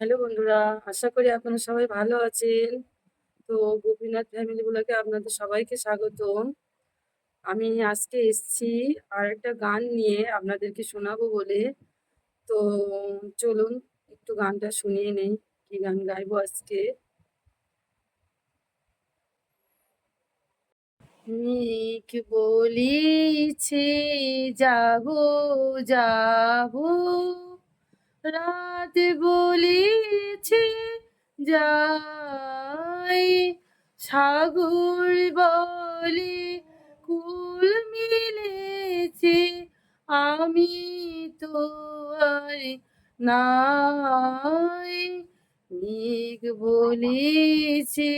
Hello বন্ধুরা, আশা করি আপনারা সবাই ভালো আছেন। তো গোপীনাথ ফ্যামিলি ব্লগে আপনাদের সবাইকে স্বাগতম। আমি আজকে এসছি আর একটা গান নিয়ে আপনাদেরকে শোনাবো বলে। তো চলুন একটু গানটা শুনিয়ে নেই। কি গান গাইবো আজকে। মেঘ বলিছে যাব যাব রাত বলিছে যাই, সাগর বলে কুল মিলেছে, আমি তো আর নাই। মেঘ বলেছে,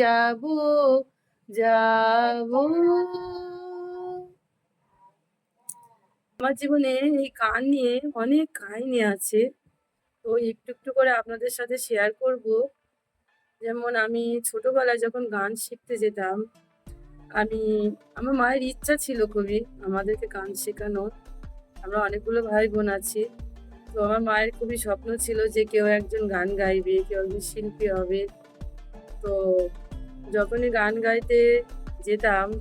যাব যাব। আমার জীবনে এই গান নিয়ে অনেক কাহিনী আছে। তো একটু একটু করে আপনাদের সাথে শেয়ার করব। যেমন আমি ছোটবেলায় যখন গান শিখতে যেতাম, আমি, আমার মায়ের ইচ্ছা ছিল খুবই আমাদেরকে গান শেখানো। আমরা অনেকগুলো ভাই বোন আছি। তো আমার মায়ের খুবই স্বপ্ন ছিল যে কেউ একজন গান গাইবে, কেউ একজন শিল্পী হবে। তো যখনই গান গাইতে যেতাম,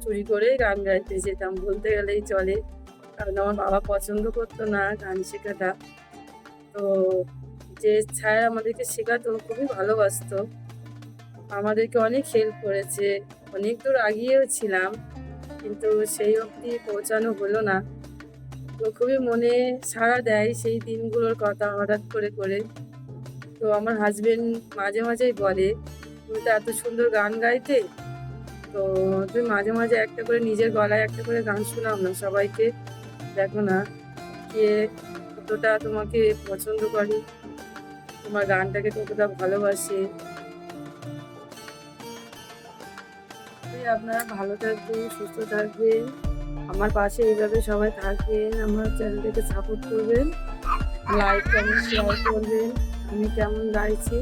চুরি করে গান গাইতে যেতাম, বলতে গেলেই চলে। কারণ আমার বাবা পছন্দ করতো না গান শেখাটা। তো যে স্যার আমাদেরকে শেখাতো খুবই ভালোবাসতো। আমাদেরকে অনেক হেল্প করেছে। অনেক দূর আগিয়েও ছিলাম, কিন্তু সেই অবধি পৌঁছানো হলো না। তো খুবই মনে সাড়া দেয় সেই দিনগুলোর কথা হঠাৎ করে করে। তো আমার হাজবেন্ড মাঝে মাঝেই বলে, তুমি তো এত সুন্দর গান গাইতে। তো তুমি মাঝে মাঝে একটা করে নিজের গলায় একটা করে গান শোনাও না সবাইকে। দেখো না কে কতটা তোমাকে পছন্দ করে, তোমার গানটাকে কতটা ভালোবাসে। আপনারা ভালো থাকবেন, সুস্থ থাকবেন, আমার পাশে এইভাবে সবাই থাকবেন, আমার চ্যানেলটাকে সাপোর্ট করবেন লাইক কমেন্ট শেয়ার করবেন, আমি কেমন গাইছি।